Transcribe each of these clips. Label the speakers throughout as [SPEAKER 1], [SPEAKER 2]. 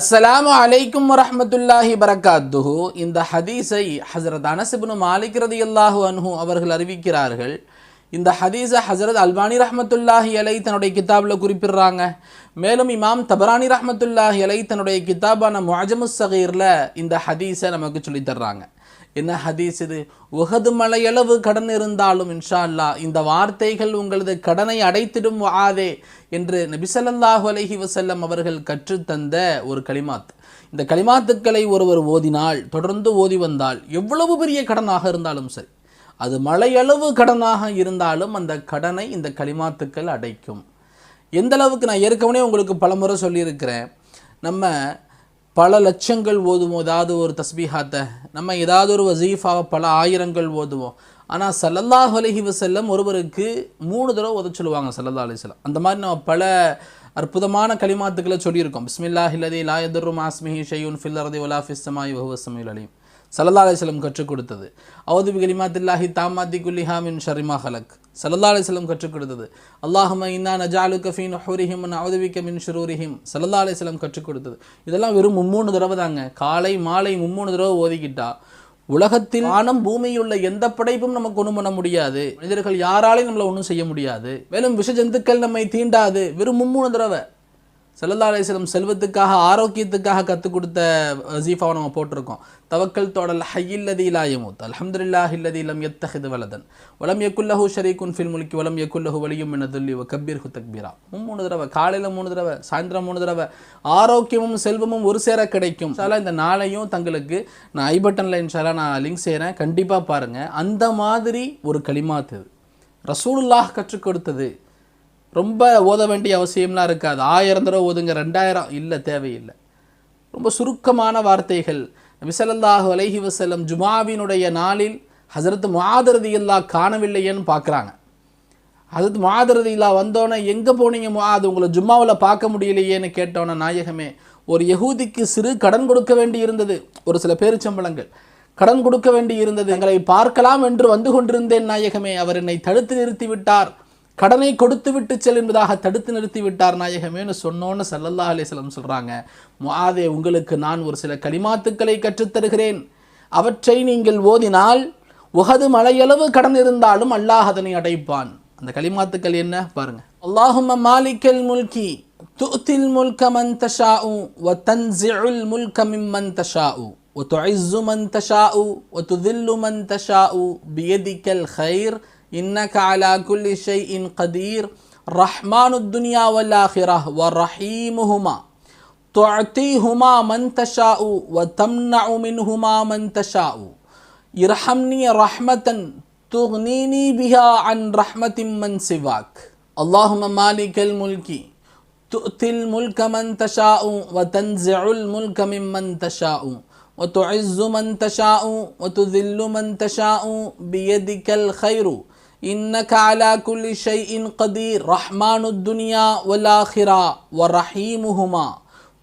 [SPEAKER 1] அஸ்ஸலாமு அலைக்கும் வரமத்துல்லாஹி பரக்காத்துஹு இந்த ஹதீஸை ஹசரத் அனசிபுனு மாலிக் ரதியல்லாஹு அன்ஹு அவர்கள் அறிவிக்கிறார்கள். இந்த ஹதீஸை ஹசரத் அல்பானி ரஹமத்துல்லாஹி அலை தன்னுடைய கிதாபில் குறிப்பிடுறாங்க. மேலும் இமாம் தபரானி ரஹமத்துல்லாஹி அலை தன்னுடைய கிதாபான முஅஜமுஸ் சகீரில் இந்த ஹதீஸை நமக்கு சொல்லித் தர்றாங்க. என்ன ஹதீஸ் இது? உகது மலையளவு கடன் இருந்தாலும் இன்ஷா அல்லாஹ் இந்த வார்த்தைகள் உங்களது கடனை அடைத்திடும் ஆதே என்று நபிசல்லாஹு அலஹி வசல்லம் அவர்கள் கற்றுத்தந்த ஒரு களிமாத். இந்த களிமாத்துக்களை ஒருவர் ஓதினால் தொடர்ந்து ஓதி வந்தால் எவ்வளவு பெரிய கடனாக இருந்தாலும் சரி. அது மலையளவு கடனாக இருந்தாலும் அந்த கடனை இந்த களிமாத்துக்கள் அடைக்கும். எந்த அளவுக்கு நான் ஏற்கனவே உங்களுக்கு பலமுறை சொல்லியிருக்கிறேன். நம்ம பல லட்சங்கள் ஓதுவோம். ஏதாவது ஒரு தஸ்பீஹாத்தை நம்ம ஏதாவது ஒரு வசீஃபாவை பல ஆயிரங்கள் ஓதுவோம். ஆனால் சல்லல்லாஹ் அலஹி வசல்லம் ஒருவருக்கு மூணு தடவை ஓத சொல்லுவாங்க சல்லல்லா அலிஸ்லாம் அந்த மாதிரி நம்ம பல அற்புதமான களிமாத்துக்களை சொல்லியிருக்கோம். பிஸ்மில்லாஹில்லதி லாயதுரு ஆஸ்மிஹி ஷையூன் ஃபில் அரதி வலா ஃபிஸ் அலீம். சல்லல்லா அலிஸ்லம் கற்றுக் கொடுத்தது. அவுது பி கலிமாத்தில்லாஹி தாமாத்தி ஷரிமா ஹலக். சல்லல்லா அலிஸ்லம் கற்றுக் கொடுத்தது. அல்லாஹும இன்னா நஜாலு கஃபீன் ஹுரிஹிம் அவுதுபிக்க மின் ஷுரூரிஹிம். சல்லல்லா அலிஸ்லம் கற்றுக் கொடுத்தது. இதெல்லாம் வெறும் மும்மூணு தடவை தாங்க. காலை மாலை மும்மூணு தடவை ஓதிக்கிட்டா உலகத்தில் வானம் பூமியுள்ள எந்த படைப்பும் நமக்கு ஒன்றும் பண்ண முடியாது. மனிதர்கள் யாராலையும் நம்மளை ஒன்றும் செய்ய முடியாது. மேலும் விஷ ஜந்துக்கள் நம்மை தீண்டாது. வெறும் மும்மூணு தடவை. செல்லல்லா அலிஸ்லம் செல்வத்துக்காக ஆரோக்கியத்துக்காக கற்றுக் கொடுத்த வசீஃபாவை நம்ம போட்டிருக்கோம். தவக்கல் தோடல் ஹையில்லதி இலாயமுத் அலமதுல்லா இல்லதி இலம் எத்தஹிது வலதன். வலம் எக்குல்லஹு ஷரீக்குன் ஃபில் முல்கி வலம் எக்குல்லஹு வலியும் மினதுல்லி வ ஹு தக்பீரா. மூணு தடவை காலையில் மூணு தடவை சாயந்தரம் மூணு தடவை ஆரோக்கியமும் செல்வமும் ஒரு சேர கிடைக்கும். இன்ஷால்லா இந்த நாளையும் தங்களுக்கு நான் ஐ பட்டனில் நான் லிங்க் செய்கிறேன் கண்டிப்பாக பாருங்கள் அந்த மாதிரி ஒரு களிமாத்து ரசூலுல்லாஹ் கற்றுக் கொடுத்தது. ரொம்ப ஓத வேண்டிய அவசியம்லாம் இருக்காது. ஆயிரம் தடவை ஓதுங்க ரெண்டாயிரம் இல்லை தேவையில்லை. ரொம்ப சுருக்கமான வார்த்தைகள். விசலல்லாஹு அலைஹி வசலம் ஜுமாவினுடைய நாளில் ஹசரத் முஆதரதி இல்லா காணவில்லையேன்னு பார்க்குறாங்க. ஹசரத் முஆதரதி இல்லா வந்தோன்னே எங்கே போனீங்க அது உங்களை ஜும்மாவில் பார்க்க முடியலையேன்னு கேட்டோன்னே நாயகமே ஒரு யகூதிக்கு சிறு கடன் கொடுக்க வேண்டி இருந்தது. ஒரு சில பேருச்சம்பளங்கள். கடன் கொடுக்க வேண்டி இருந்தது. எங்களை பார்க்கலாம் என்று வந்து கொண்டிருந்தேன் நாயகமே அவர் என்னை தடுத்து நிறுத்தி விட்டார். கடனை கொடுத்து விட்டு செல் என்பதாக தடுத்து நிறுத்தி விட்டார் நாயகமேனு சொன்னோன்னு சல்லல்லா அலிஸ்லம் சொல்கிறாங்க முஆதே உங்களுக்கு நான் ஒரு சில களிமாத்துக்களை கற்றுத்தருகிறேன் அவற்றை நீங்கள் ஓதினால் உகது மலையளவு கடன் இருந்தாலும் அல்லாஹ் அதனை அடைப்பான் அந்த களிமாத்துக்கள் என்ன பாருங்க அல்லாஹும்ம மாலிக்கல் முல்கி துத்தில் முல்க மன் தஷாஉ வ தன்சிஉல் முல்க மிம்மன் தஷாஉ وتعز من تشاء وتذل من تشاء بيدك الخير إنك على كل شيء قدير. رحمن الدنيا والآخرة ورحيمهما. تعطيهما من تشاء وتمنع منهما من تشاء. ارحمني رحمة تغنيني بها عن رحمة من سواك. اللهم مالك الملك تؤتي الملك من تشاء وتنزع الملك ممن تشاء. وتعز من تشاء وتذل من تشاء بيدك الخير. إنك على كل شيء قدير رحمن الدنيا والآخرة ورحيمهما.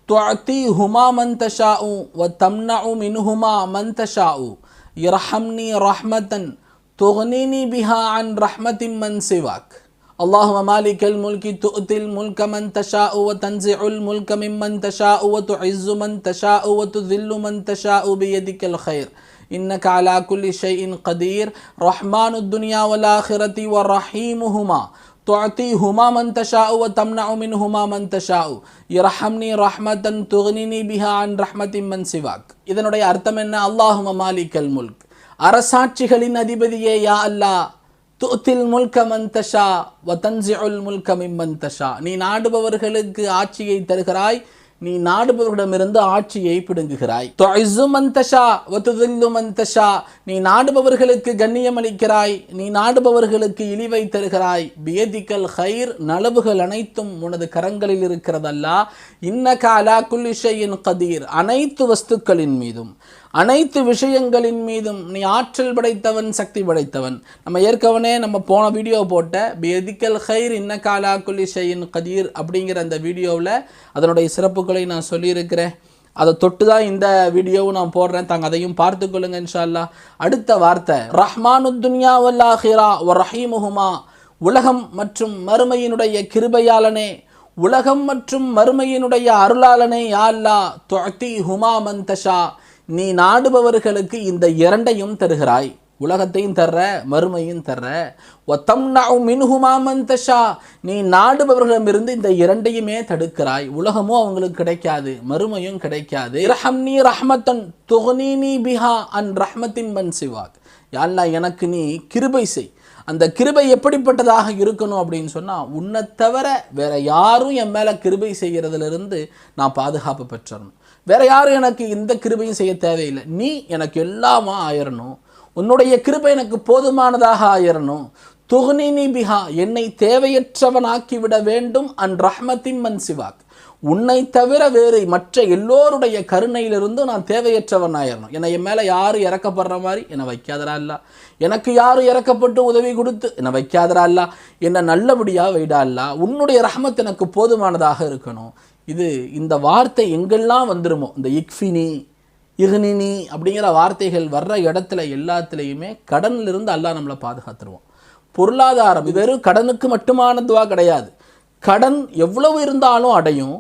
[SPEAKER 1] تعطيهما من تشاء وتمنع منهما من تشاء. يرحمني رحمة تغنيني بها عن رحمة من سواك. اللهم مالك الملك تؤتي الملك من تشاء وتنزع الملك ممن تشاء وتعز من تشاء وتذل من تشاء بيدك الخير. إنك على كل شيء قدير رحمن الدنيا والآخرة ورحيمهما تعطيهما من تشاء وتمنع منهما من تشاء يرحمني رحمة تغنيني بها عن رحمة من سواك இதனுடைய அர்த்தம் என்ன அல்லாஹும மாலிக்கல் முல்க் அரசாட்சிகளின் அதிபதியே யா அல்லாஹ் துத்தில் முல்க மந்தஷா வதன்சிஉல் முல்க மிம்மந்தஷா நீ நாடுபவர்களுக்கு ஆட்சியை தருகிறாய் நீ நாடுபவர்களிடமிருந்து ஆட்சியை பிடுங்குகிறாய். நீ நாடுபவர்களுக்கு கண்ணியம் அளிக்கிறாய் நீ நாடுபவர்களுக்கு இழிவை தருகிறாய். பேதிக்கல் ஹைர் நலவுகள் அனைத்தும் உனது கரங்களில் இருக்கிறதல்லா. இன்ன காலா குல்லிஷையின் கதீர் அனைத்து வஸ்துக்களின் மீதும். அனைத்து விஷயங்களின் மீதும் நீ ஆற்றல் படைத்தவன் சக்தி படைத்தவன். நம்ம ஏற்கனவே நம்ம போன வீடியோ போட்ட பியதிக்கல் ஹைர் இன்ன காலா குல்லி கதீர் அப்படிங்கிற அந்த வீடியோவில் அதனுடைய சிறப்புகளை நான் சொல்லியிருக்கிறேன். அதை தொட்டு தான் இந்த வீடியோவும் நான் போடுறேன். தாங்க அதையும் பார்த்து கொள்ளுங்க இன்ஷா அல்லாஹ் அடுத்த வார்த்தை ரஹ்மானு துன்யா வல்லாஹிரா ஒ ரஹீமுஹுமா உலகம் மற்றும் மறுமையினுடைய கிருபையாளனே உலகம் மற்றும் மறுமையினுடைய அருளாளனே யா அல்லா துஅத்தி ஹுமா மந்தஷா நீ நாடுபவர்களுக்கு இந்த இரண்டையும் தருகிறாய். உலகத்தையும் தர்ற மறுமையும் தர்ற. ஒத்தம் மின்ஹுமாமந்தஷா நீ நாடுபவர்களிடமிருந்து இந்த இரண்டையுமே தடுக்கிறாய். உலகமும் அவங்களுக்கு கிடைக்காது மறுமையும் கிடைக்காது. ரஹம் நீ ரஹ்மத்தன் துகனி நீ பிஹா அன் ரஹ்மத்தின் மன் சிவாக். யாழ்லா எனக்கு நீ கிருபை செய். அந்த கிருபை எப்படிப்பட்டதாக இருக்கணும் அப்படின்னு சொன்னால் உன்னை தவிர வேற யாரும் என் மேலே கிருபை செய்கிறதுலேருந்து நான் பாதுகாப்பு பெற்றணும் வேற யாரும் எனக்கு இந்த கிருபையும் செய்ய தேவையில்லை. நீ எனக்கு எல்லாமா ஆயிரணும். உன்னுடைய கிருபை எனக்கு போதுமானதாக ஆயிரணும். துகுனினி பிஹா என்னை தேவையற்றவனாக்கி விட வேண்டும் அன் ரஹ்மத்தின் மன் சிவாக். உன்னை தவிர வேறு மற்ற எல்லோருடைய கருணையிலிருந்து நான் தேவையற்றவன் ஆயிரணும். என்னை என் மேலே யாரும் இறக்கப்படுற மாதிரி? என்னை வைக்காதரா இல்ல எனக்கு யாரும் இறக்கப்பட்டு உதவி கொடுத்து? என்னை வைக்காதரா இல்ல என்னை நல்லபடியாக வைடா இல்ல உன்னுடைய ரஹமத் எனக்கு போதுமானதாக இருக்கணும். இது இந்த வார்த்தை எங்கெல்லாம் வந்துருமோ இந்த இக்ஃபினி இஹ்னினி அப்படிங்கிற வார்த்தைகள் வர்ற இடத்துல எல்லாத்துலேயுமே கடன்லிருந்து அல்லாஹ் நம்மளை பாதுகாத்துருவோம் பொருளாதாரம் இது வெறும் கடனுக்கு மட்டுமானதுவாக கிடையாது. கடன் எவ்வளவு இருந்தாலும் அடையும்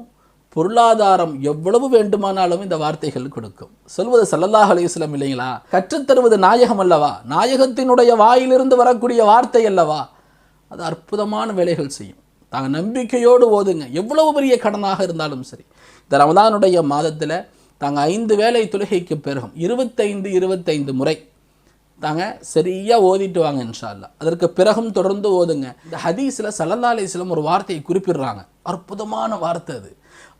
[SPEAKER 1] பொருளாதாரம் எவ்வளவு வேண்டுமானாலும் இந்த வார்த்தைகள் கொடுக்கும். சொல்வது சல்லல்லாஹ் அலையுஸ்லம் இல்லைங்களா? கற்றுத்தருவது நாயகம் அல்லவா? நாயகத்தினுடைய வாயிலிருந்து வரக்கூடிய வார்த்தை அல்லவா? அது அற்புதமான வேலைகள் செய்யும். தாங்க நம்பிக்கையோடு ஓதுங்க. எவ்வளவு பெரிய கடனாக இருந்தாலும் சரி. இந்த ரமதானுடைய மாதத்தில் தாங்க ஐந்து வேலை தொழுகைக்கு பிறகும் இருபத்தைந்து இருபத்தைந்து முறை தாங்க சரியாக ஓதிட்டு வாங்க இன்ஷால்லா அதற்கு பிறகும் தொடர்ந்து ஓதுங்க. இந்த ஹதீஸில் சல்லல்லா அலிஸ்லம் ஒரு வார்த்தையை குறிப்பிடுறாங்க. அற்புதமான வார்த்தை அது.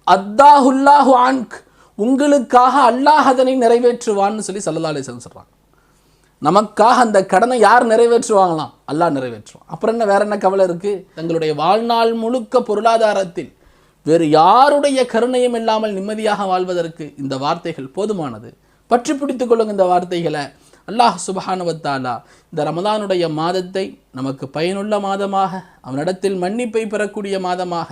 [SPEAKER 1] அத்தாஹுல்லாஹு ஆன்க் உங்களுக்காக அல்லாஹ் அதனை நிறைவேற்றுவான்னு சொல்லி சல்லல்லா அலிஸ்லம் சொல்கிறாங்க நமக்காக அந்த கடனை யார் நிறைவேற்றுவாங்களாம்? அல்லாஹ் நிறைவேற்றுவான். அப்புறம் என்ன வேற என்ன கவலை இருக்குது தங்களுடைய வாழ்நாள் முழுக்க பொருளாதாரத்தில் வேறு யாருடைய கருணையும் இல்லாமல் நிம்மதியாக வாழ்வதற்கு இந்த வார்த்தைகள் போதுமானது. பற்றி பிடித்து கொள்ளுங்க இந்த வார்த்தைகளை. அல்லாஹ் சுபஹானுவத்தாலா இந்த ரமதானுடைய மாதத்தை நமக்கு பயனுள்ள மாதமாக அவனிடத்தில் மன்னிப்பை பெறக்கூடிய மாதமாக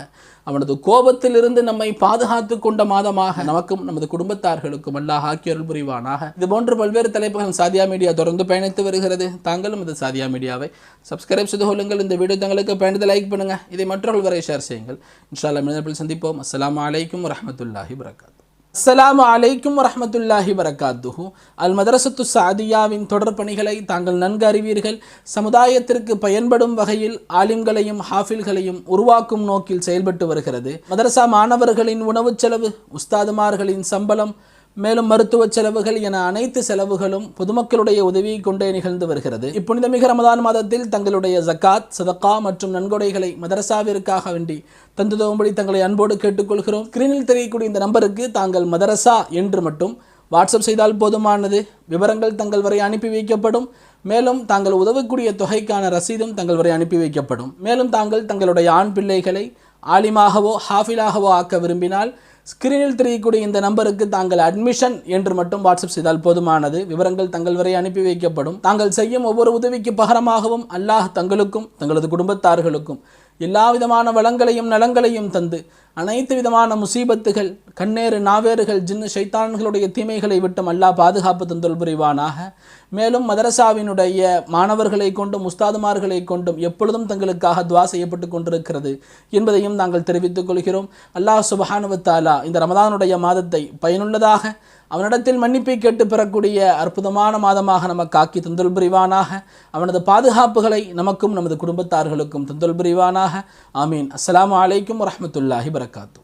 [SPEAKER 1] அவனது கோபத்திலிருந்து நம்மை பாதுகாத்து கொண்ட மாதமாக நமக்கும் நமது குடும்பத்தார்களுக்கும் அல்லாஹ் ஆக்கியருள் புரிவானாக. இது போன்று பல்வேறு தலைப்புகள் சாதியா மீடியா தொடர்ந்து பயணித்து வருகிறது. தாங்களும் இது சாதியா மீடியாவை சப்ஸ்கிரைப் செய்து கொள்ளுங்கள். இந்த வீடியோ தங்களுக்கு பயணித்து லைக் பண்ணுங்கள் இதை மற்றவர்கள் வரை ஷேர் செய்யுங்கள். இன்ஷா அல்லா சந்திப்போம். அஸ்லாம் வலைக்கம் வரமத்துல்லாஹி வரகாத்து அஸ்லாம் அலைக்கும் வரமத்துல்லாஹி வரகாத்துஹு. அல் மதரசத்து சாதியாவின் தொடர் பணிகளை தாங்கள் நன்கு அறிவீர்கள். சமுதாயத்திற்கு பயன்படும் வகையில் ஆலிம்களையும் ஹாஃபில்களையும் உருவாக்கும் நோக்கில் செயல்பட்டு வருகிறது. மதரசா மாணவர்களின் உணவுச் செலவு உஸ்தாதுமார்களின் சம்பளம் மேலும் மருத்துவ செலவுகள் என அனைத்து செலவுகளும் பொதுமக்களுடைய உதவியை கொண்டே நிகழ்ந்து வருகிறது. இப்புனிதமிக ரமதான் மாதத்தில் தங்களுடைய ஜக்காத் சதக்கா மற்றும் நன்கொடைகளை மதரசாவிற்காக வேண்டி தந்துதவும்படி தங்களை அன்போடு கேட்டுக்கொள்கிறோம். ஸ்கிரீனில் தெரியக்கூடிய இந்த நம்பருக்கு தாங்கள் மதரசா என்று மட்டும் வாட்ஸ்அப் செய்தால் போதுமானது. விவரங்கள் தங்கள் வரை அனுப்பி வைக்கப்படும். மேலும் தாங்கள் உதவக்கூடிய தொகைக்கான ரசீதும் தங்கள் வரை அனுப்பி வைக்கப்படும். மேலும் தாங்கள் தங்களுடைய ஆண் பிள்ளைகளை ஆலிமாகவோ ஹாஃபிலாகவோ ஆக்க விரும்பினால் ஸ்கிரீனில் தெரியக்கூடிய இந்த நம்பருக்கு தாங்கள் அட்மிஷன் என்று மட்டும் வாட்ஸ்அப் செய்தால் போதுமானது. விவரங்கள் தங்கள் வரை அனுப்பி வைக்கப்படும். தாங்கள் செய்யும் ஒவ்வொரு உதவிக்கு பகரமாகவும் அல்லாஹ் தங்களுக்கும் தங்களது குடும்பத்தார்களுக்கும் எல்லா விதமான வளங்களையும் நலங்களையும் தந்து அனைத்து விதமான முசீபத்துகள் கண்ணேறு நாவேறுகள் ஜின்னு சைத்தான்களுடைய தீமைகளை விட்டும் அல்லாஹ் பாதுகாப்பு தந்தொல் புரிவானாக. மேலும் மதரசாவினுடைய மாணவர்களை கொண்டும் உஸ்தாதுமார்களை கொண்டும் எப்பொழுதும் தங்களுக்காக துவா செய்யப்பட்டு கொண்டிருக்கிறது என்பதையும் நாங்கள் தெரிவித்துக் கொள்கிறோம். அல்லாஹ் சுபஹானுவத்தாலா இந்த ரமதானுடைய மாதத்தை பயனுள்ளதாக அவனிடத்தில் மன்னிப்பை கேட்டு பெறக்கூடிய அற்புதமான மாதமாக நமக்கு ஆக்கி தந்தொல் புரிவானாக. அவனது பாதுகாப்புகளை நமக்கும் நமது குடும்பத்தார்களுக்கும் தந்தொல் புரிவானாக. ஆமீன். அஸ்ஸலாமு அலைக்கும் வரஹ்மத்துல்லாஹி வரகாத்து